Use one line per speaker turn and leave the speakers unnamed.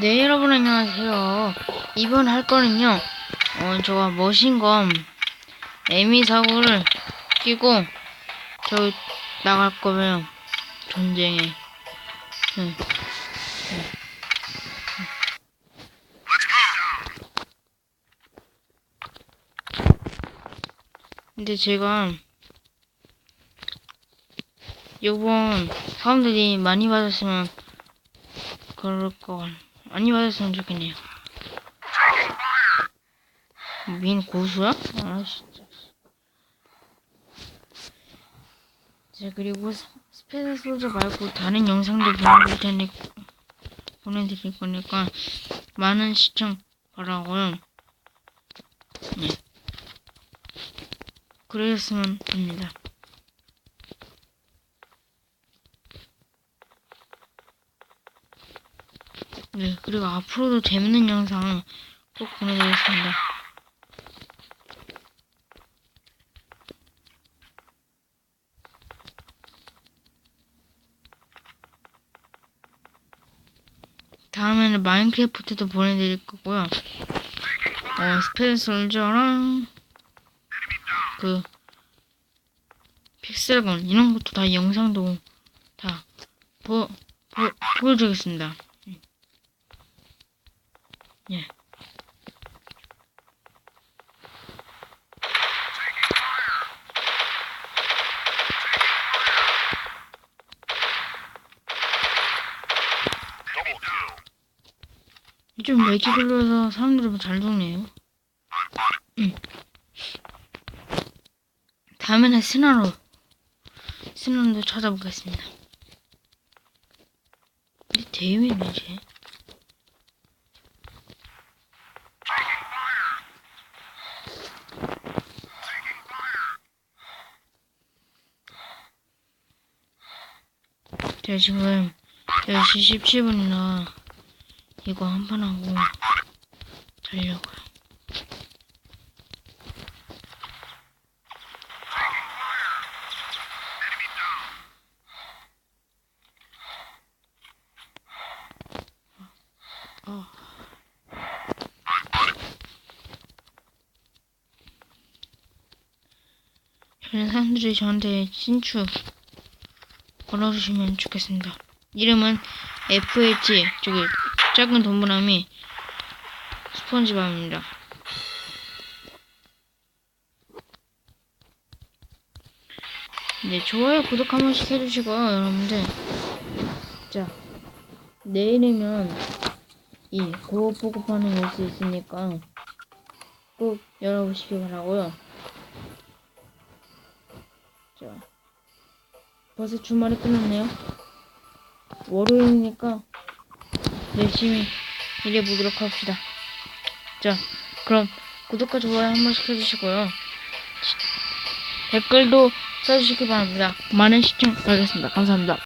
네, 여러분 안녕하세요. 이번 할 거는요, 어, 저가 머신검 에미 사고를 끼고 저 나갈 거예요. 전쟁에. 네. 네. 근데 제가 요번 사람들이 많이 받았으면 그럴 거 많이 받았으면 좋겠네요. 민 고수야? 아 진짜. 자 그리고 스- 스페셜 소저 말고 다른 영상도 보내드릴 테니 보내드릴 거니까 많은 시청 바라고요. 네. 그러셨으면 됩니다. 네, 그리고 앞으로도 재밌는 영상 꼭 보내드리겠습니다. 다음에는 마인크래프트도 보내드릴 거고요. 어, 스페이스 솔저랑 그 픽셀건 이런 것도 다 영상도 다 보, 보, 보여주겠습니다. 예. 좀 맥이 걸려서 사람들이 잘 죽네요. 음. 다음에는 스나로 스나로 찾아보겠습니다. 우리 대위네 쟤. 제 가 지금 10시 17분이나 이거 한 판 하고 자려고요. 어. 저는 사람들이 저한테 신축 걸어주시면 좋겠습니다. 이름은 FH 저기 작은 동그라미 스펀지밥입니다. 네, 좋아요, 구독 한 번씩 해주시고요, 여러분들. 자, 내일이면 이 고고포고판을 올수 있으니까 꼭 열어보시기 바라고요. 자, 벌써 주말이 끝났네요. 월요일이니까 열심히 일해보도록 합시다. 자, 그럼 구독과 좋아요 한 번씩 해주시고요. 댓글도 써주시기 바랍니다. 많은 시청 바라겠습니다. 감사합니다.